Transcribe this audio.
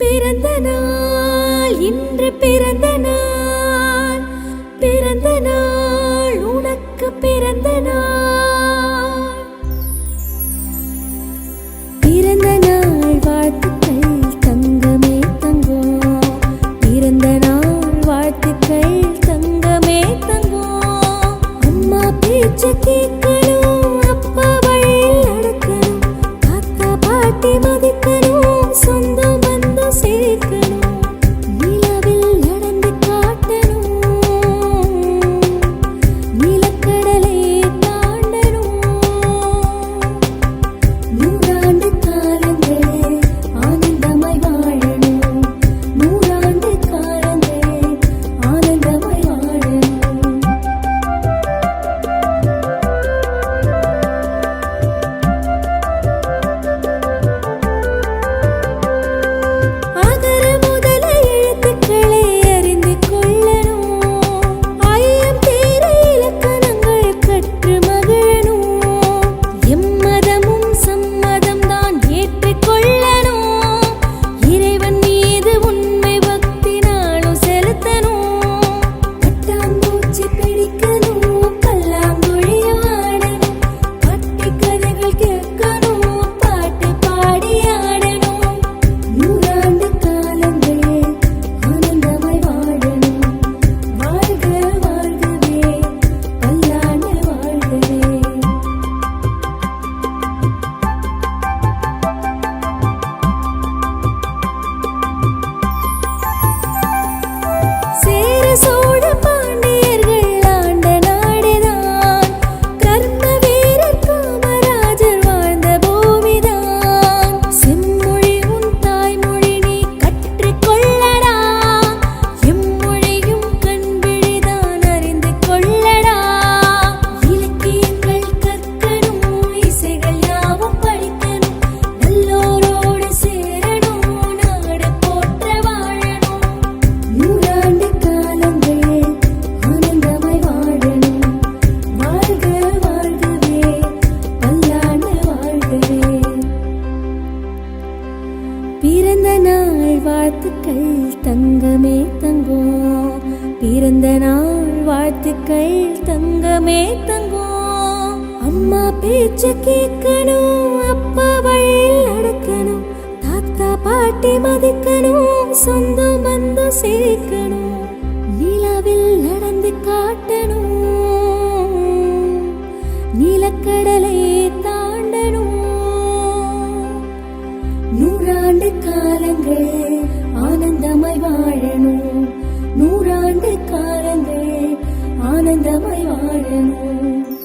பிறந்த நாள் இன்று பிறந்த நாள். பிறந்த நாள் உனக்கு பிறந்த நாள். பிறந்த நாள் வாழ்த்துக்கள் தங்கமே தங்கம் பிறந்த நாள் வாழ்த்துக்கள் தங்கமே தங்கம் அம்மா பேச்ச கேட்க வாழ்த்துக்கள் தங்கமே தங்கம். பிறந்த நாள் வாழ்த்துக்கள் தங்கமே தங்கம். அம்மா பேச்ச கேட்கணும் அப்பா வழியில் நடக்கணும். தாத்தா பாட்டி மதிக்கணும் சொந்தம் வந்து சேர்க்கணும். நிலவில் நடந்து காட்டணும். நிலக்கடலை தாண்டணும். நூறாண்டு காலங்கள் ஆனந்தமாய் வாழணும். நூறாண்டு காலங்கள் ஆனந்தமாய் வாழணும்.